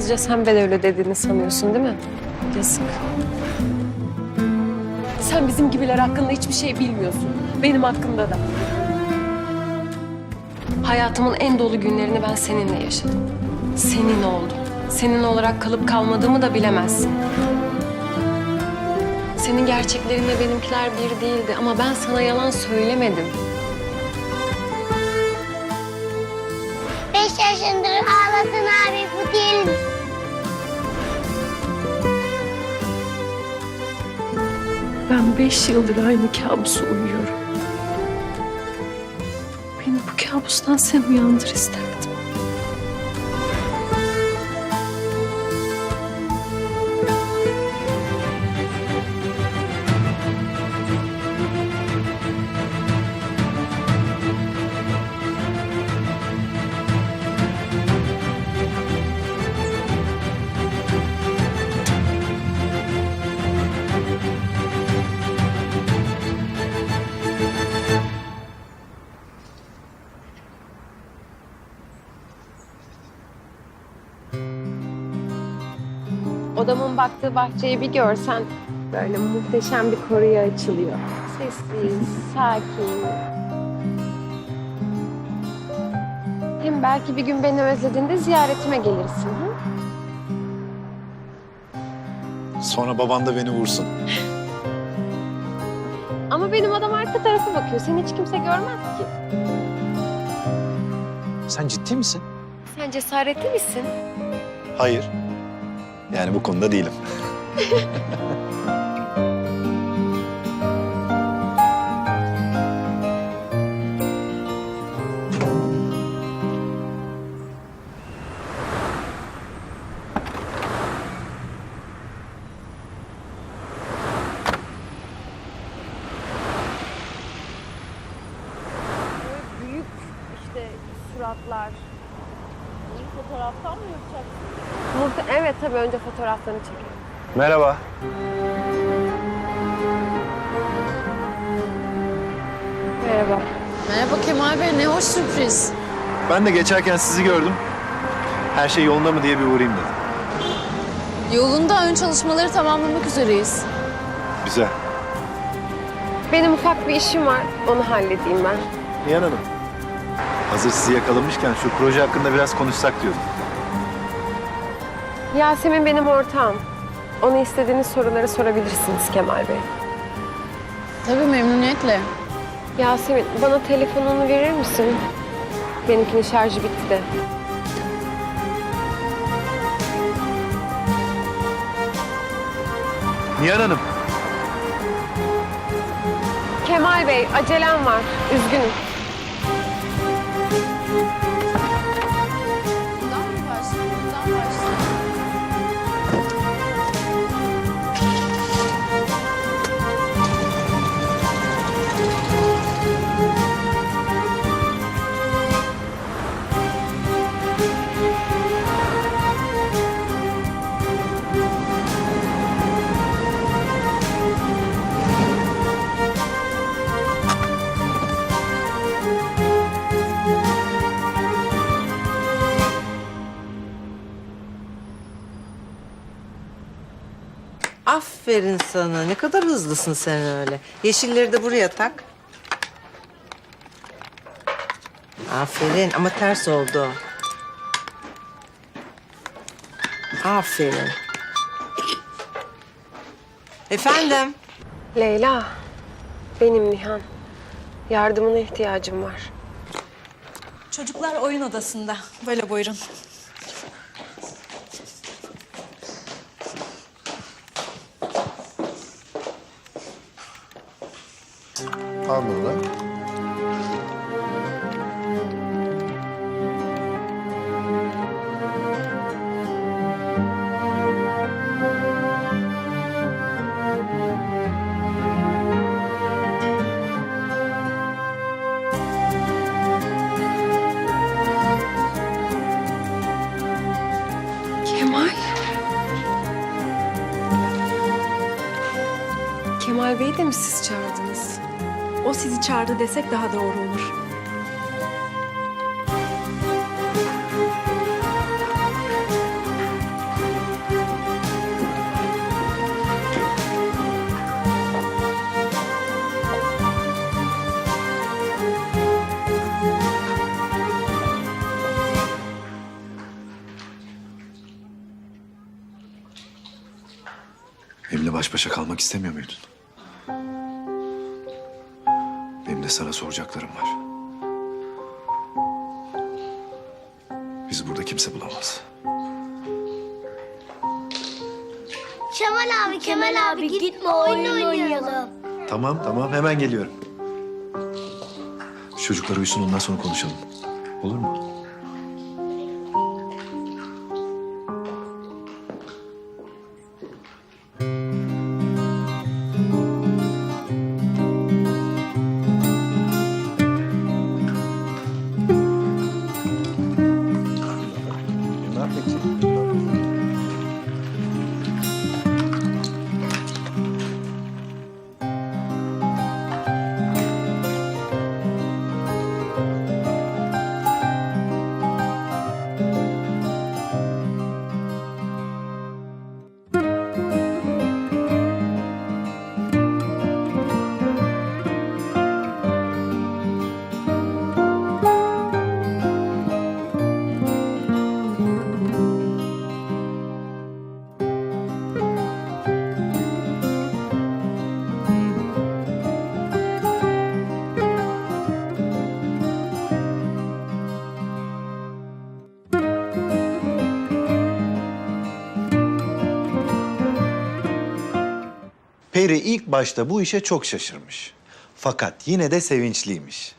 Yalnızca sen ben öyle dediğini sanıyorsun değil mi? Yazık. Sen bizim gibiler hakkında hiçbir şey bilmiyorsun. Benim hakkında da. Hayatımın en dolu günlerini ben seninle yaşadım. Senin oldum. Senin olarak kalıp kalmadığımı da bilemezsin. Senin gerçeklerinle benimkiler bir değildi ama ben sana yalan söylemedim. Beş yaşındır ağlasın abi bu değil. Beş yıldır aynı kabusu uyuyorum. Beni bu kabustan sen uyandır isterdim. Odamın baktığı bahçeyi bir görsen böyle muhteşem bir koruya açılıyor. Sessiz, sakin. Hem belki bir gün beni özlediğinde ziyaretime gelirsin. Hı? Sonra baban da beni vursun. Ama benim adam arka tarafa bakıyor. Seni hiç kimse görmez ki. Sen ciddi misin? Sen cesaretli misin? Hayır. Yani bu konuda değilim. Büyük işte suratlar. Fotoğraftan mı yapacaksın? Muhte evet tabii önce fotoğraflarını çekelim. Merhaba. Merhaba. Merhaba Kemal Bey, ne hoş sürpriz. Ben de geçerken sizi gördüm. Her şey yolunda mı diye bir uğrayayım dedim. Yolunda ön çalışmaları tamamlamak üzereyiz. Güzel. Benim ufak bir işim var. Onu halledeyim ben. Nihan Hanım. Hazır sizi yakalamışken şu proje hakkında biraz konuşsak diyordum. Yasemin benim ortağım. Ona istediğiniz soruları sorabilirsiniz Kemal Bey. Tabii memnuniyetle. Yasemin bana telefonunu verir misin? Benimkinin şarjı bitti de. Nihan Hanım. Kemal Bey acelem var. Üzgünüm. Aferin sana. Ne kadar hızlısın sen öyle. Yeşilleri de buraya tak. Aferin ama ters oldu. Aferin. Efendim? Leyla. Benim Nihan. Yardımına ihtiyacım var. Çocuklar oyun odasında. Böyle buyurun. Da. Kemal. Kemal Bey'i de mi siz çağırdınız? O sizi çağırdı desek daha doğru olur. Benimle baş başa kalmak istemiyor muydun? Sana soracaklarım var. Bizi burada kimse bulamaz. Kemal abi, Kemal abi gitme oyun oynayalım. Tamam tamam hemen geliyorum. Çocuklar uyusun ondan sonra konuşalım. Olur mu? Peri ilk başta bu işe çok şaşırmış. Fakat yine de sevinçliymiş.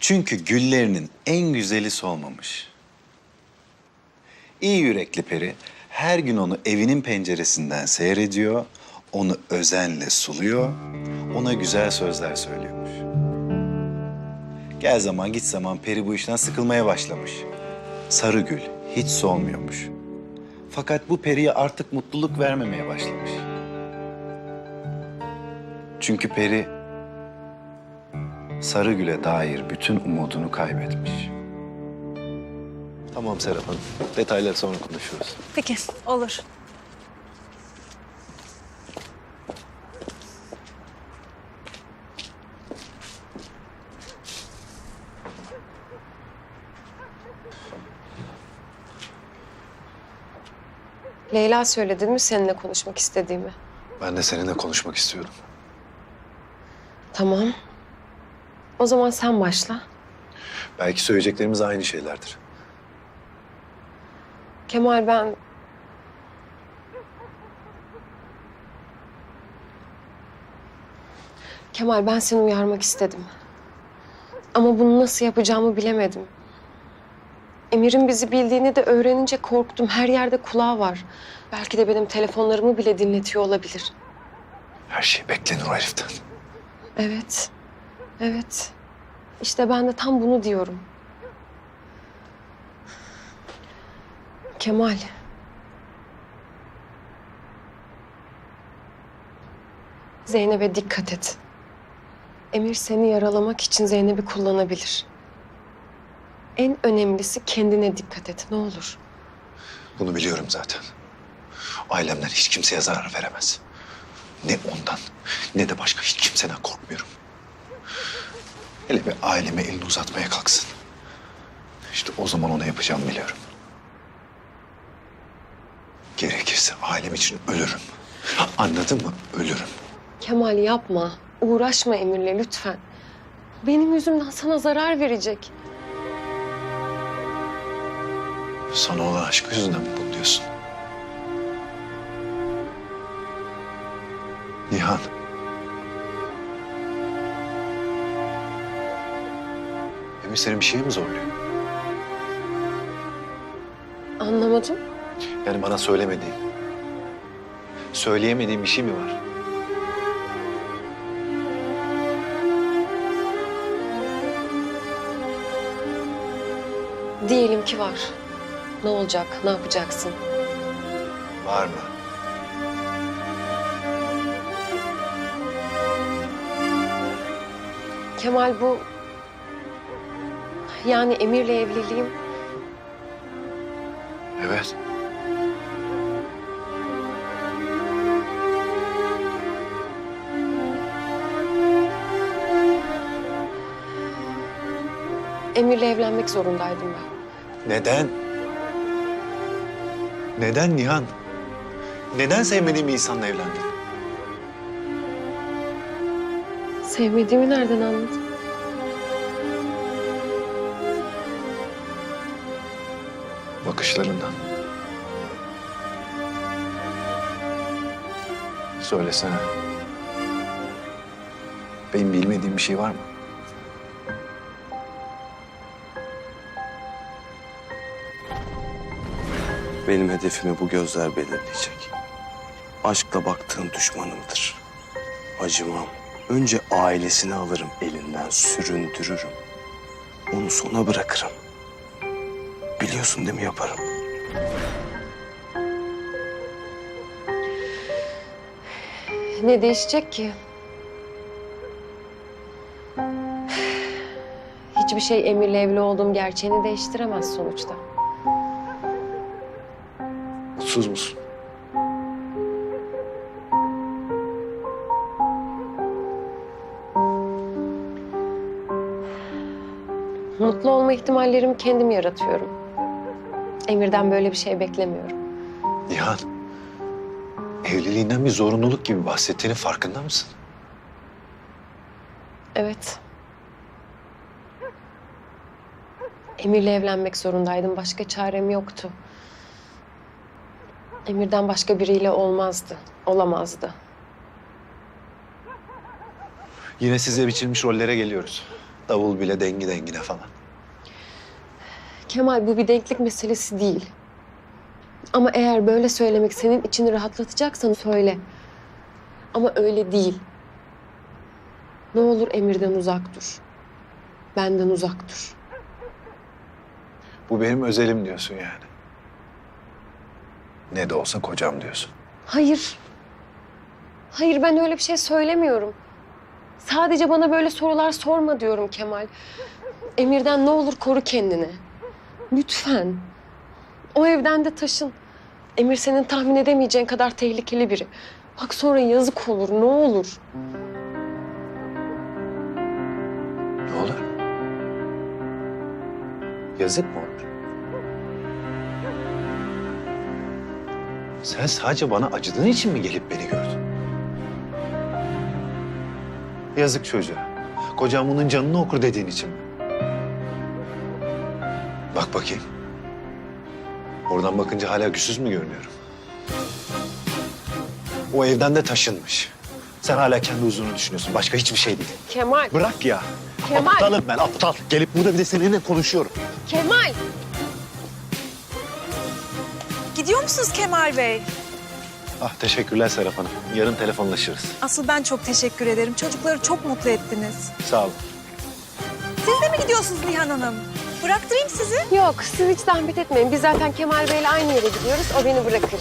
Çünkü güllerinin en güzeli solmamış. İyi yürekli peri her gün onu evinin penceresinden seyrediyor, onu özenle suluyor, ona güzel sözler söylüyormuş. Gel zaman git zaman peri bu işten sıkılmaya başlamış. Sarı gül hiç solmuyormuş. Fakat bu periye artık mutluluk vermemeye başlamış. Çünkü peri Sarıgül'e dair bütün umudunu kaybetmiş. Tamam Serap Hanım. Detayları sonra konuşuruz. Peki, olur. Leyla söyledi mi seninle konuşmak istediğimi? Ben de seninle konuşmak istiyorum. Tamam. O zaman sen başla. Belki söyleyeceklerimiz aynı şeylerdir. Kemal ben... Kemal ben seni uyarmak istedim. Ama bunu nasıl yapacağımı bilemedim. Emir'in bizi bildiğini de öğrenince korktum. Her yerde kulağı var. Belki de benim telefonlarımı bile dinletiyor olabilir. Her şey beklenir o heriften. Evet. Evet. İşte ben de tam bunu diyorum. Kemal. Zeynep'e dikkat et. Emir seni yaralamak için Zeynep'i kullanabilir. En önemlisi kendine dikkat et ne olur. Bunu biliyorum zaten. Ailemden hiç kimseye zarar veremez. Ne ondan ne de başka hiç kimseden korkmuyorum. Hele bir aileme elini uzatmaya kalksın. İşte o zaman ona yapacağımı biliyorum. Gerekirse ailem için ölürüm. Anladın mı? Ölürüm. Kemal yapma. Uğraşma Emir'le lütfen. Benim yüzümden sana zarar verecek. Sana olan aşk yüzünden mi bunu diyorsun? Nihan. Emir senin bir şeye mi zorluyor? Anlamadım. Yani bana söylemediğin, söyleyemediğin bir şey mi var? Diyelim ki var. Ne olacak? Ne yapacaksın? Var mı? Kemal bu... Yani Emir'le evliliğim Evet. Emir'le evlenmek zorundaydım ben. Neden? Neden Nihan? Neden sevmediğin bir insanla evlendin? Sevmediğimi nereden anladın? Bakışlarından. Söylesene. Benim bilmediğim bir şey var mı? Benim hedefimi bu gözler belirleyecek. Aşkla baktığın düşmanımdır. Acımam. Önce ailesini alırım elinden, süründürürüm. Onu sona bırakırım. Biliyorsun değil mi yaparım? Ne değişecek ki? Hiçbir şey Emir'le evli olduğum gerçeğini değiştiremez sonuçta. Mutsuz musun? Mutlu olma ihtimallerimi kendim yaratıyorum. Emir'den böyle bir şey beklemiyorum. Nihan, evliliğinden bir zorunluluk gibi bahsettiğinin farkında mısın? Evet. Emir'le evlenmek zorundaydım. Başka çarem yoktu. Emir'den başka biriyle olmazdı. Olamazdı. Yine size biçilmiş rollere geliyoruz. Davul bile dengi dengine falan. Kemal bu bir denklik meselesi değil. Ama eğer böyle söylemek senin içini rahatlatacaksan söyle. Ama öyle değil. Ne olur Emir'den uzak dur. Benden uzak dur. Bu benim özelim diyorsun yani. Ne de olsa kocam diyorsun. Hayır. Hayır ben öyle bir şey söylemiyorum. Sadece bana böyle sorular sorma diyorum Kemal. Emir'den ne olur koru kendini. Lütfen. O evden de taşın. Emir senin tahmin edemeyeceğin kadar tehlikeli biri. Bak sonra yazık olur ne olur. Ne olur? Yazık mı olur? Sen sadece bana acıdığın için mi gelip beni gördün? Yazık çocuğa. Kocam bunun canını okur dediğin için mi? Bak bakayım. Oradan bakınca hala güçsüz mü görünüyorum? O evden de taşınmış. Sen hala kendi huzurunu düşünüyorsun. Başka hiçbir şey değil. Kemal, Bırak ya. Kemal. Aptalım ben aptal. Gelip burada bir de seninle konuşuyorum. Kemal. Gidiyor musunuz Kemal Bey? Ah teşekkürler Serap Hanım. Yarın telefonlaşırız. Asıl ben çok teşekkür ederim. Çocukları çok mutlu ettiniz. Sağ olun. Siz de mi gidiyorsunuz Nihan Hanım? Bıraktırayım sizi. Yok siz hiç zahmet etmeyin. Biz zaten Kemal Bey'le aynı yere gidiyoruz. O beni bırakır.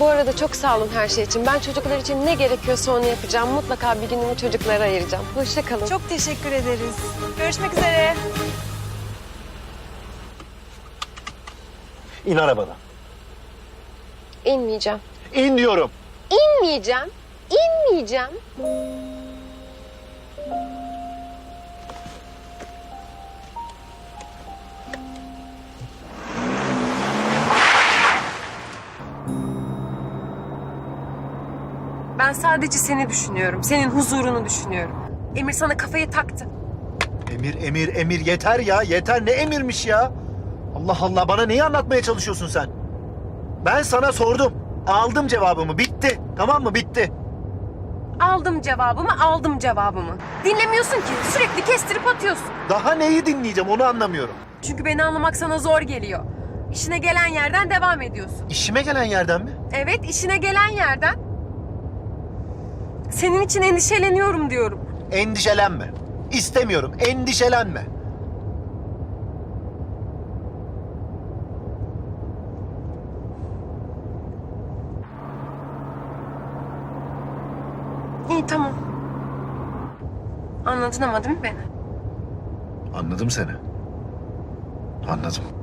Bu arada çok sağ olun her şey için. Ben çocuklar için ne gerekiyorsa onu yapacağım. Mutlaka bir günümü çocuklara ayıracağım. Hoşça kalın. Çok teşekkür ederiz. Görüşmek üzere. İn arabadan. İnmeyeceğim. İn diyorum. İnmeyeceğim. İnmeyeceğim. Ben sadece seni düşünüyorum. Senin huzurunu düşünüyorum. Emir sana kafayı taktı. Emir, emir, emir yeter ya. Yeter ne emirmiş ya? Allah Allah bana neyi anlatmaya çalışıyorsun sen? Ben sana sordum. Aldım cevabımı. Bitti. Tamam mı? Bitti. Aldım cevabımı, aldım cevabımı. Dinlemiyorsun ki. Sürekli kestirip atıyorsun. Daha neyi dinleyeceğim onu anlamıyorum. Çünkü beni anlamak sana zor geliyor. İşine gelen yerden devam ediyorsun. İşime gelen yerden mi? Evet, işine gelen yerden. Senin için endişeleniyorum diyorum. Endişelenme. İstemiyorum. Endişelenme. İyi tamam. Anladın ama değil mi beni? Anladım seni. Anladım. Anladım.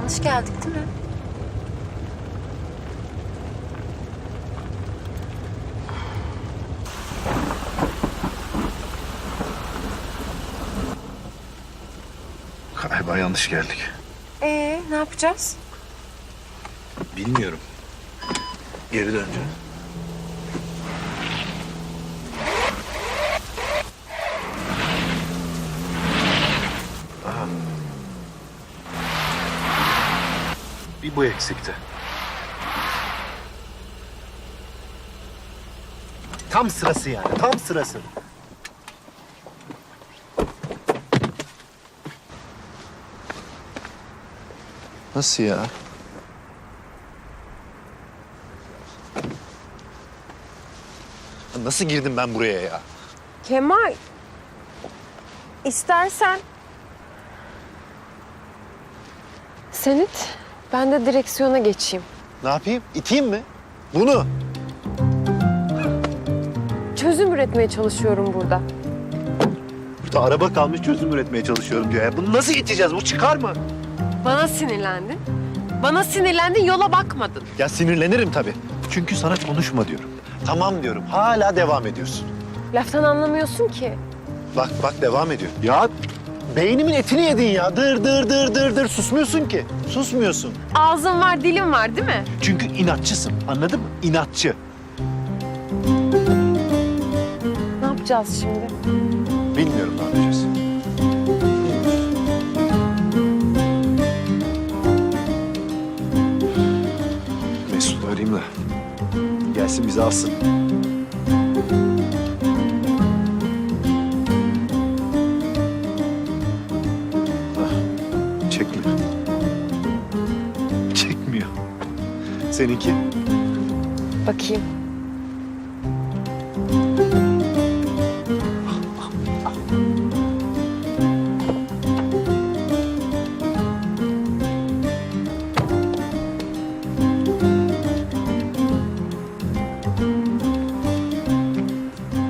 Yanlış geldik değil mi? Galiba yanlış geldik. Ee, ne yapacağız? Bilmiyorum. Geri döneceğiz. Bu eksikti. Tam sırası yani, tam sırası. Nasıl ya? Nasıl girdim ben buraya ya? Kemal, istersen... Sen it, ben de direksiyona geçeyim. Ne yapayım? İteyim mi? Bunu. Çözüm üretmeye çalışıyorum burada. Burada araba kalmış çözüm üretmeye çalışıyorum diyor ya. Bunu nasıl iteceğiz? Bu çıkar mı? Bana sinirlendin. Bana sinirlendin, yola bakmadın. Ya sinirlenirim tabii. Çünkü sana konuşma diyorum. Tamam diyorum. Hala devam ediyorsun. Laftan anlamıyorsun ki. Bak bak devam ediyor. Ya beynimin etini yedin ya. Dır dır dır dır dır. Susmuyorsun ki. Susmuyorsun. Ağzın var, dilin var değil mi? Çünkü inatçısın. Anladın mı? İnatçı. Ne yapacağız şimdi? Bilmiyorum ne yapacağız. Mesut'u arayayım da gelsin bizi alsın. Seninki? Bakayım.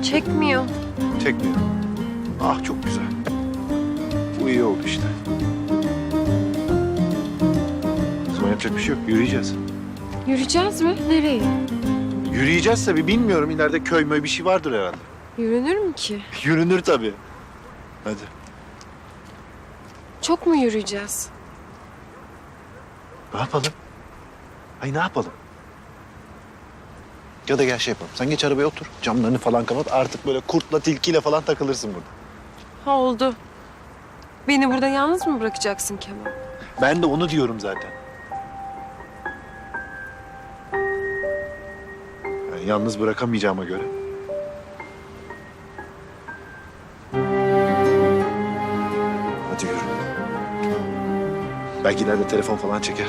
Çekmiyor. Çekmiyor. Ah çok güzel. Bu iyi oldu işte. O zaman yapacak bir şey yok. Yürüyeceğiz. Yürüyeceğiz mi? Nereye? Yürüyeceğiz tabii. Bilmiyorum. İleride köy möy bir şey vardır herhalde. Yürünür mü ki? Yürünür tabii. Hadi. Çok mu yürüyeceğiz? Ne yapalım? Ay ne yapalım? Ya da gel şey yapalım. Sen geç arabaya otur. Camlarını falan kapat. Artık böyle kurtla tilkiyle falan takılırsın burada. Ha oldu. Beni burada yalnız mı bırakacaksın Kemal? Ben de onu diyorum zaten. Yalnız bırakamayacağıma göre. Hadi yürü. Belki ileride telefon falan çeker.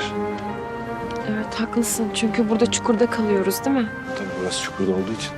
Evet haklısın. Çünkü burada çukurda kalıyoruz değil mi? Tabii burası çukurda olduğu için.